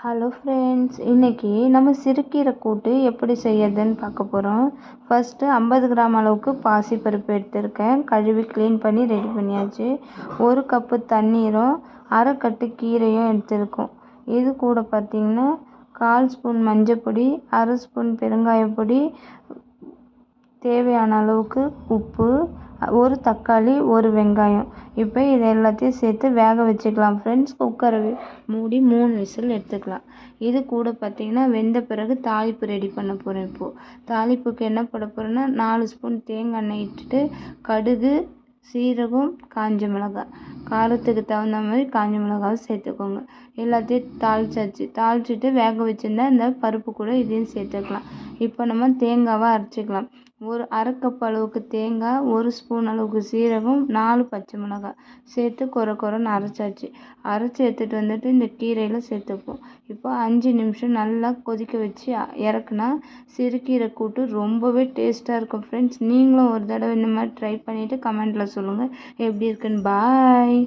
Hello friends இன்றைக்கி நம்ம சிறுக்கீரை கூட்டு எப்படி செய்யறதுன்னு பார்க்க போகிறோம் ஃபஸ்ட்டு ஐம்பது கிராம் அளவுக்கு பாசிப்பருப்பு எடுத்திருக்கேன். கழுவி க்ளீன் பண்ணி ரெடி பண்ணியாச்சு. ஒரு கப்பு தண்ணீரும் அரை கட்டு கீரையும் எடுத்திருக்கோம். இது கூட பார்த்திங்கன்னா கால் ஸ்பூன் மஞ்சப்பொடி அரை ஸ்பூன் பெருங்காயப்பொடி தேவையான அளவுக்கு உப்பு ஒரு தக்காளி ஒரு வெங்காயம். இப்போ இதை எல்லாத்தையும் சேர்த்து வேக வச்சுக்கலாம். ஃப்ரெண்ட்ஸ் குக்கரை மூடி மூணு விசில் எடுத்துக்கலாம். இது கூட பார்த்திங்கன்னா வெந்த பிறகு தாளிப்பு ரெடி பண்ண போகிறேன் இப்போது தாளிப்புக்கு என்ன போட போகிறேன்னா நாலு ஸ்பூன் தேங்காய் எண்ணெய் இட்டுட்டு கடுகு சீரகம் காஞ்ச மிளகாய். காரத்துக்கு தகுந்த மாதிரி காஞ்ச மிளகாவும் சேர்த்துக்கோங்க. எல்லாத்தையும் தாளிச்சாச்சு. தாளிச்சிட்டு வேக வச்சுருந்தா இந்த பருப்பு கூட இதையும் சேர்த்துக்கலாம். இப்போ நம்ம தேங்காவை அரைச்சிக்கலாம். ஒரு அரை கப் அளவுக்கு தேங்காய் ஒரு ஸ்பூன் அளவுக்கு சீரகம் நாலு பச்சை மிளகாய் சேர்த்து கொர கொரன்னு அரைச்சாச்சு. அரைச்சி எடுத்துகிட்டு வந்துட்டு இந்த கீரையில் சேர்த்துப்போம். இப்போ அஞ்சு நிமிஷம் நல்லா கொதிக்க வச்சு இறக்குனா சிறுகீரை கூட்டு ரொம்பவே டேஸ்ட்டாக இருக்கும் ஃப்ரெண்ட்ஸ் நீங்களும் ஒரு தடவை இந்த மாதிரி ட்ரை பண்ணிவிட்டு கமெண்ட்டில் சொல்லுங்கள் எப்படி இருக்குன்னு. பாய்